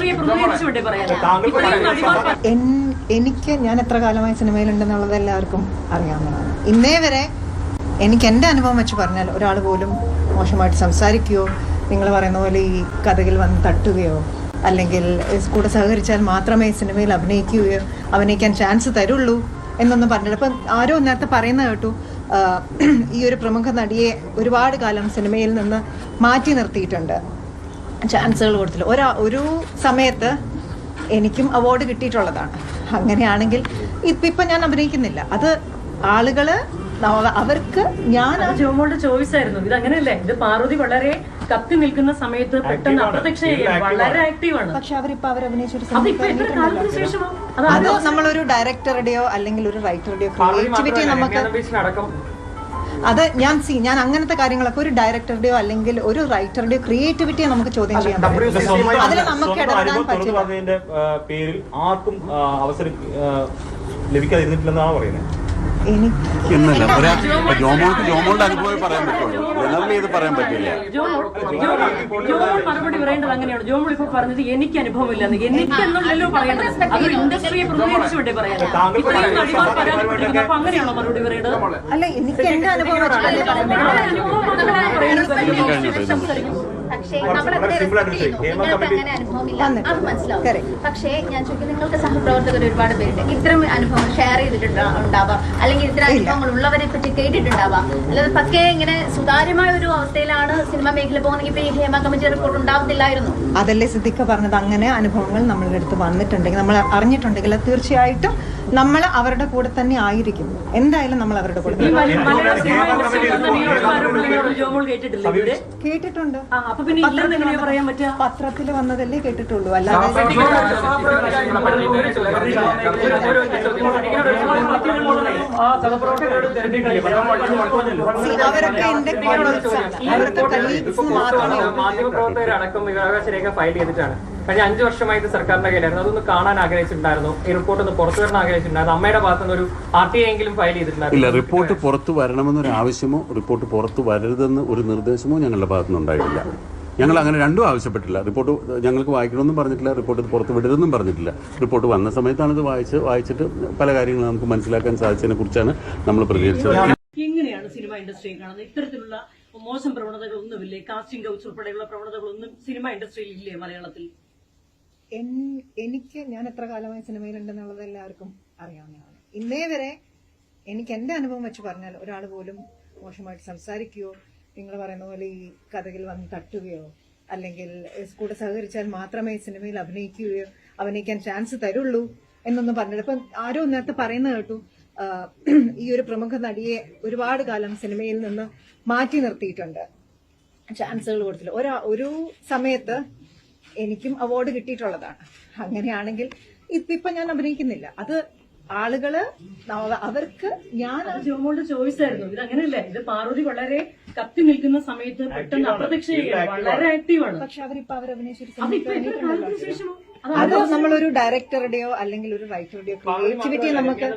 പറയാൻ എനിക്ക് ഞാൻ എത്ര കാലമായി സിനിമയിലുണ്ടെന്നുള്ളത് എല്ലാവർക്കും അറിയാവുന്നതാണ്. ഇന്നേ വരെ എനിക്ക് എന്റെ അനുഭവം വെച്ച് പറഞ്ഞാൽ ഒരാൾ പോലും മോശമായിട്ട് സംസാരിക്കുകയോ നിങ്ങൾ പറയുന്ന പോലെ ഈ കഥകിൽ വന്ന് തട്ടുകയോ അല്ലെങ്കിൽ കൂടെ സഹകരിച്ചാൽ മാത്രമേ സിനിമയിൽ അഭിനയിക്കുകയോ അഭിനയിക്കാൻ ചാൻസ് തരുള്ളൂ എന്നൊന്നും പറഞ്ഞില്ല. അപ്പം ആരോ നേരത്തെ പറയുന്ന കേട്ടു ഈ ഒരു പ്രമുഖ നടിയെ ഒരുപാട് കാലം സിനിമയിൽ നിന്ന് മാറ്റി നിർത്തിയിട്ടുണ്ട്. ചാൻസുകൾ കൊടുത്തില്ല. ഒരാ ഒരു സമയത്ത് എനിക്കും അവാർഡ് കിട്ടിയിട്ടുള്ളതാണ്. അങ്ങനെയാണെങ്കിൽ ഇപ്പം ഇപ്പം ഞാൻ അഭിനയിക്കുന്നില്ല. അത് ആളുകൾ അവർക്ക് ഞാൻ ജോമോളുടെ ചോയ്സ് ആയിരുന്നു. ഇത് അങ്ങനെയല്ലേ? ഇത് പാർവതി വളരെ കത്തി നിൽക്കുന്ന സമയത്ത് പെട്ടെന്ന് അപ്രത്യക്ഷ. വളരെ ആക്റ്റീവ് ആണ്. പക്ഷെ അവരിപ്പോ അവരഭിനയിച്ചൊരു അത് ഇപ്പൊ എത്ര കാലത്തിന് ശേഷമോ? അത് നമ്മളൊരു ഡയറക്ടറുടെയോ അല്ലെങ്കിൽ ഒരു റൈറ്ററുടെയോ ക്രിയേറ്റിവിറ്റി നമുക്ക് അത് ഞാൻ സി ഞാൻ അങ്ങനത്തെ കാര്യങ്ങളൊക്കെ ഒരു ഡയറക്ടറുടെയോ അല്ലെങ്കിൽ ഒരു റൈറ്ററുടെയോ ക്രിയേറ്റിവിറ്റിയെ നമുക്ക് ചോദ്യം ചെയ്യാൻ പറ്റും. അതിൽ നമുക്ക് ഇടപെടാൻ പറ്റില്ല. പേരിൽ ആർക്കും അവസരം ലഭിക്കാതിരുന്നിട്ടില്ലെന്നാണ് പറയുന്നത്. എന്നല്ല ജോമോൾക്ക് ജോമോളുടെ അനുഭവം പറയാൻ പറ്റുള്ളൂ ജനറലി ഇത് പറയാൻ പറ്റില്ല ജോമോൾ മറുപടി പറയേണ്ടത് അങ്ങനെയാണ് ജോമോൾ ഇപ്പൊ പറഞ്ഞത് എനിക്ക് അനുഭവമില്ലെന്ന് എനിക്ക് എന്നുള്ളല്ലോ പറയേണ്ടത് അതൊരു ഇൻഡസ്ട്രിയെ പ്രതിനിധീകരിച്ചുകൊണ്ടേ പറയാൻ ഇത്രയും നടിമാർ ഈ പരാതിപ്പെട്ടിരിക്കുന്നു അപ്പൊ അങ്ങനെയാണോ മറുപടി പറയേണ്ടത് അല്ല എനിക്ക് എന്റെ അനുഭവം പക്ഷേ നമ്മളതിനെ respect ചെയ്യുന്നു. നിങ്ങൾക്ക് അങ്ങനെ അനുഭവമില്ല. അത് മനസ്സിലാവും. പക്ഷേ ഞാൻ ചോദിക്കും നിങ്ങൾക്ക് സഹപ്രവർത്തകർ ഒരുപാട് പേരുണ്ട്. ഇത്തരം അനുഭവം ഷെയർ ചെയ്തിട്ടുണ്ട് ഉണ്ടാവാം. അല്ലെങ്കിൽ ഇത്തരം. അനുഭവങ്ങൾ ഉള്ളവരെ പറ്റി കേട്ടിട്ടുണ്ടാവാം. അല്ലാതെ പക്കേ ഇങ്ങനെ സുതാര്യമായ ഒരു അവസ്ഥയിലാണ് സിനിമ മേഖല പോകുന്നെങ്കിൽ ഇപ്പൊ ഈ ഹേമ കമ്മിറ്റി റിപ്പോർട്ട് ഉണ്ടാവുന്നില്ലായിരുന്നു അതല്ലേ സിദ്ദിഖ പറഞ്ഞത്? അങ്ങനെ അനുഭവങ്ങൾ നമ്മളുടെ അടുത്ത് വന്നിട്ടുണ്ടെങ്കിൽ നമ്മൾ അറിഞ്ഞിട്ടുണ്ടെങ്കിൽ തീർച്ചയായിട്ടും നമ്മൾ അവരുടെ കൂടെ തന്നെ ആയിരിക്കും എന്തായാലും നമ്മൾ അവരുടെ കൂടെ കേട്ടിട്ടുണ്ട് പത്രത്തിൽ വന്നതല്ലേ കേട്ടിട്ടുള്ളൂ അല്ലാതെ അവരൊക്കെ എന്റെ colleagues ആണ്. അവരൊക്കെ colleagues മാത്രമേ ഉള്ളൂ. മാധ്യമപ്രവർത്തകരടക്കം വിവരാവകാശ രേഖ ഫയൽ ചെയ്തിട്ടാണ്. കഴിഞ്ഞ അഞ്ചു വർഷമായിട്ട് സർക്കാരിന്റെ കയ്യിലായിരുന്നു. അതൊന്ന് കാണാൻ ആഗ്രഹിച്ചിട്ടുണ്ടായിരുന്നു. ഈ റിപ്പോർട്ട് ഒന്ന് പുറത്തു വരാൻ ആഗ്രഹിച്ചിട്ടുണ്ടായിരുന്നു. അമ്മയുടെ ഭാഗത്തുനിന്ന് ഒരു ആർ ടി എങ്കിലും ഫയൽ ഇല്ല റിപ്പോർട്ട് പുറത്തു വരണമെന്നൊരു ആവശ്യമോ റിപ്പോർട്ട് പുറത്തു വരരുതെന്ന് ഒരു നിർദ്ദേശമോ ഞങ്ങളുടെ ഭാഗത്തുനിന്ന് ഉണ്ടായിട്ടില്ല ഞങ്ങൾ അങ്ങനെ രണ്ടും ആവശ്യപ്പെട്ടില്ല. റിപ്പോർട്ട് ഞങ്ങൾക്ക് വായിക്കണമെന്നും പറഞ്ഞിട്ടില്ല റിപ്പോർട്ട് ഇത് പുറത്ത് വിടരുതെന്നും പറഞ്ഞിട്ടില്ല. റിപ്പോർട്ട് വന്ന സമയത്താണ് ഇത് വായിച്ച് വായിച്ചിട്ട് പല കാര്യങ്ങളും നമുക്ക് മനസ്സിലാക്കാൻ സാധിച്ചതിനെ കുറിച്ചാണ് നമ്മൾ പ്രതികരിച്ചത്. എങ്ങനെയാണ് സിനിമ ഇൻഡസ്ട്രിയെ കാണുന്നത്? ഇത്തരത്തിലുള്ള മോശം പ്രവണതകളൊന്നുമില്ലേ? കാസ്റ്റിംഗ് കൗച്ച് ഉൾപ്പെടെയുള്ള പ്രവണതകളൊന്നും സിനിമ ഇൻഡസ്ട്രിയിൽ ഇല്ലേ മലയാളത്തിൽ? എനിക്ക് ഞാൻ എത്ര കാലമായി സിനിമയിലുണ്ടെന്നുള്ളത് എല്ലാവർക്കും അറിയാവുന്നതാണ്. ഇന്നേ വരെ എനിക്ക് എന്റെ അനുഭവം വെച്ച് പറഞ്ഞാൽ ഒരാൾ പോലും മോശമായിട്ട് സംസാരിക്കുകയോ നിങ്ങൾ പറയുന്ന പോലെ ഈ കഥകിൽ വന്ന് തട്ടുകയോ അല്ലെങ്കിൽ കൂടെ സഹകരിച്ചാൽ മാത്രമേ സിനിമയിൽ അഭിനയിക്കുകയോ അഭിനയിക്കാൻ ചാൻസ് തരുള്ളൂ എന്നൊന്നും പറഞ്ഞില്ല. ഇപ്പം ആരോ നേരത്തെ പറയുന്ന കേട്ടു ഈ ഒരു പ്രമുഖ നടിയെ ഒരുപാട് കാലം സിനിമയിൽ നിന്ന് മാറ്റി നിർത്തിയിട്ടുണ്ട്. ചാൻസുകൾ കൊടുത്തില്ല. ഒരാ ഒരു സമയത്ത് എനിക്കും അവാർഡ് കിട്ടിയിട്ടുള്ളതാണ്. അങ്ങനെയാണെങ്കിൽ ഇപ്പൊ ഞാൻ അഭിനയിക്കുന്നില്ല. അത് ആളുകൾ അവർക്ക് ഞാൻ അത് ജോമോളുടെ ചോയ്സ് ആയിരുന്നു. ഇത് അങ്ങനെയല്ലേ. ഇത് പാർവതി വളരെ കത്തി നിൽക്കുന്ന സമയത്ത് പെട്ടെന്ന് ആണ്. വളരെ ആക്റ്റീവ് ആണ്. പക്ഷെ അവരിപ്പോ അവർ അത് നമ്മളൊരു ഡയറക്ടറുടെയോ അല്ലെങ്കിൽ ഒരു റൈറ്ററുടെയോ ക്രിയേറ്റിവിറ്റി നമുക്ക്